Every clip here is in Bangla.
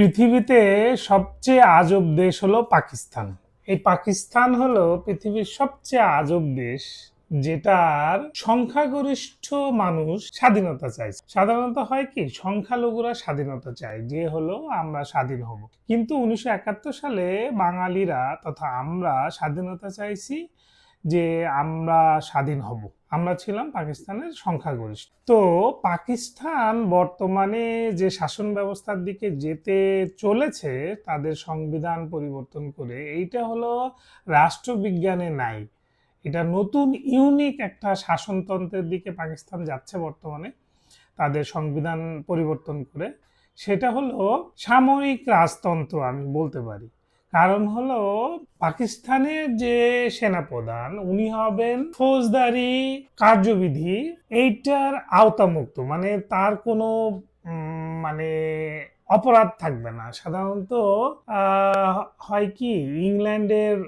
পৃথিবীতে সবচেয়ে আজব দেশ হলো পাকিস্তান। এই পাকিস্তান হলো পৃথিবীর সবচেয়ে আজব দেশ, যেটার সংখ্যাগরিষ্ঠ মানুষ স্বাধীনতা চাইছে। সাধারণত হয় কি, সংখ্যালঘুরা স্বাধীনতা চায়, যে হলো আমরা স্বাধীন হব। কিন্তু উনিশশো একাত্তর সালে বাঙালিরা তথা আমরা স্বাধীনতা চাইছি যে আমরা স্বাধীন হব। আমরা ছিলাম পাকিস্তানের সংখ্যাগরিষ্ঠ। তো পাকিস্তান বর্তমানে যে শাসন ব্যবস্থার দিকে যেতে চলেছে, তাদের সংবিধান পরিবর্তন করে, এইটা হলো রাষ্ট্রবিজ্ঞানে নাই। এটা নতুন, ইউনিক একটা শাসনতন্ত্রের দিকে পাকিস্তান যাচ্ছে বর্তমানে, তাদের সংবিধান পরিবর্তন করে। সেটা হলো সামরিক রাজতন্ত্র আমি বলতে পারি। কারণ হলো পাকিস্তানের যে সেনাপ্রধান, উনি হবেন ফৌজদারি কার্যবিধি এইটার আওতামুক্ত মানে তার কোনো মানে অপরাধ থাকবে না। সাধারণত হয় কি, ইংল্যান্ডের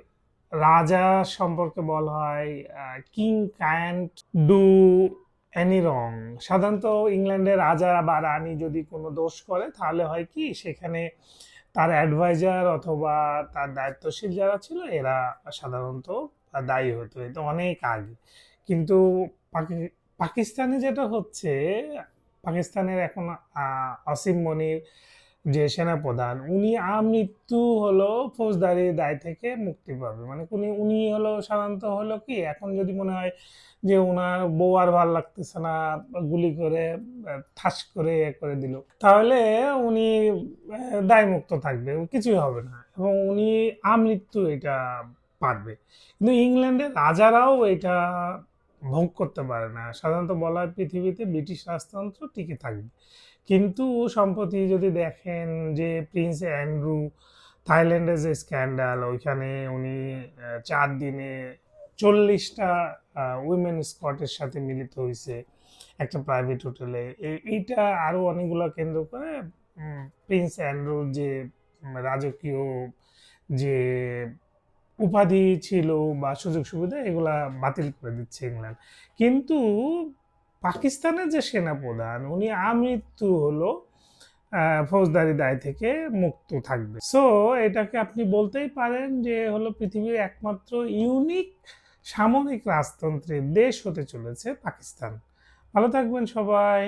রাজা সম্পর্কে বলা হয় king can't do any wrong. সাধারণত ইংল্যান্ডের রাজা বা রানী যদি কোনো দোষ করে, তাহলে হয় কি, সেখানে তার অ্যাডভাইজার অথবা তার দায়িত্বশীল যারা ছিল, এরা সাধারণত দায়ী হতো। এটা অনেক আগে। কিন্তু পাকি- পাকিস্তানে যেটা হচ্ছে, পাকিস্তানের এখন অসীম মনির যে সেনাপ্রধান, উনি আমৃত্যু হলো ফৌজদারি দায় থেকে মুক্তি পাবে। মানে উনি উনি হলো সাধারণত হলো কি, এখন যদি মনে হয় যে ওনার বউ আর ভালো লাগতেছে না, গুলি করে ঠাস করে, এ করে দিল, তাহলে উনি দায়মুক্ত থাকবে, কিছুই হবে না। এবং উনি আমৃত্যু এটা পারবে। কিন্তু ইংল্যান্ডের রাজারাও এটা ভোগ করতে পারে না। সাধারণত বলা হয় পৃথিবীতে ব্রিটিশ রাজতন্ত্র টিকে থাকবে। কিন্তু সম্প্রতি যদি দেখেন যে প্রিন্স অ্যান্ড্রু, থাইল্যান্ডের যে স্ক্যান্ডাল, ওইখানে উনি চার দিনে চল্লিশটা উইমেন স্কটের সাথে মিলিত হয়েছে একটা প্রাইভেট হোটেলে এইটা আরও অনেকগুলো কেন্দ্র করে প্রিন্স অ্যান্ড্রুর যে রাজকীয় যে উপাধি ছিল বা সুযোগ সুবিধা এগুলা বাতিল করে দিচ্ছে ইংল্যান্ড। কিন্তু পাকিস্তানের যে সেনাপ্রধান, উনি আমৃত্যু হলো ফৌজদারি দায় থেকে মুক্ত থাকবে। সো এটাকে আপনি বলতেই পারেন যে হলো পৃথিবীর একমাত্র ইউনিক সামরিক রাজতন্ত্রের দেশ হতে চলেছে পাকিস্তান। ভালো থাকবেন সবাই।